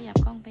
ขยับกล้องไป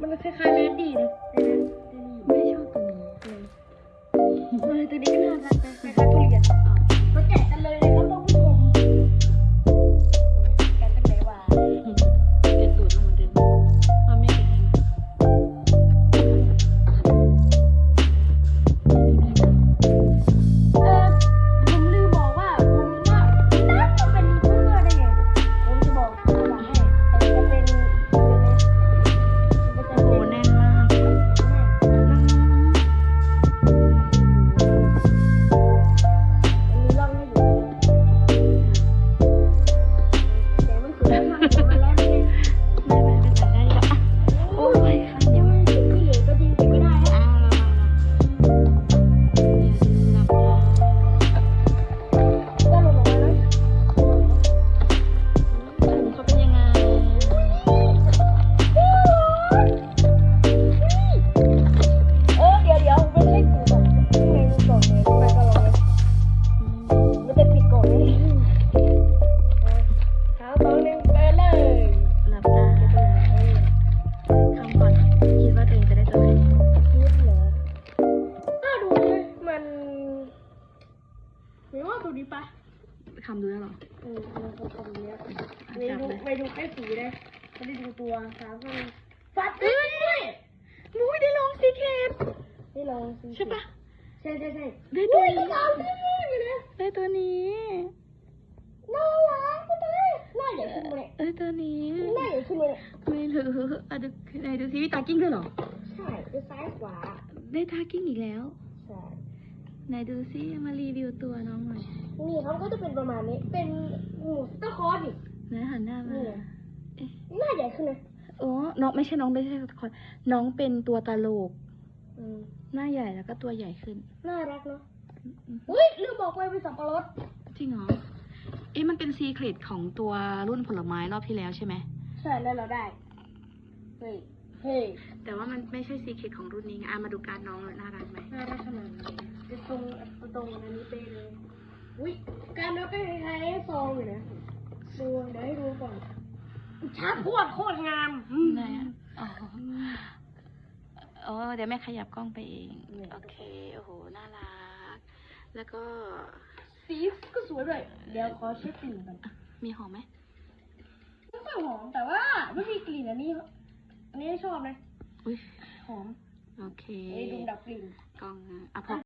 มันคล้ายๆแรดดี้เลย ดูตัวสามคนฟัดเอ้ยด้วยมุ้ยได้ลองซีเคทนี่ลองสิใช่ปะใช่ใช่ใช่ได้ตัวอุ้ยนี้สาวที่มืออยู่เลยได้ตัวนี้น่ารักก็ได้หน้าใหญ่ขึ้นมาเลยได้ตัวนี้หน้าใหญ่ขึ้นมาเลยไม่ถืออะดูไหนดูซิมีตากิ้งด้วยเหรอใช่จะซ้ายขวาได้ตากิ้งอีกแล้วใช่ไหนดูซิมารีวิวตัวน้องหน่อยนี่เขาก็จะเป็นประมาณนี้เป็นหมูสเตอร์คอร์สอีกไหนหันหน้ามานี่ไงเอ๊ะหน้าใหญ่ขึ้นเล ยอ๋อน้องไม่ใช่น้องไม่ใช่คนน้องเป็นตัวตลก อืมหน้าใหญ่แล้วก็ตัวใหญ่ขึ้น น่ารักเนาะอุ้ยลืมบอกไปเป็นสับปะรดจริงเหรอ เอ๊ะมันเป็นซีเครตของตัวรุ่นผลไม้รอบที่แล้วใช่ไหม ใช่แล้วเราได้ เฮ้ย เฮ้ย แต่ว่ามันไม่ใช่ซีเครตของรุ่นนี้ไงอะมาดูการดน้องเลยน่ารักไหม น่ารักขนาดไหนจะตรงตรงอันนี้เป๊ะเลย อุ้ยการเราก็คล้ายๆซองอยู่นะ ดูเดี๋ยวให้ดูก่อน ชักพวดโคตรงามอืมไหนอะอ๋ออ๋อเดี๋ยวแม่ขยับกล้องไปเองเนี่ยโอเค โอ้โห น่ารัก แล้วก็สีก็สวยด้วย เดี๋ยวขอเช็คกลิ่นก่อนมีหอมไหมไม่ค่อยหอมแต่ว่าไม่มีกลิ่นอันนี้ อันนี้ชอบนะ อุ้ยหอม โอเค ไอ้ดุมดับกลิ่น กล้องนะอะพอ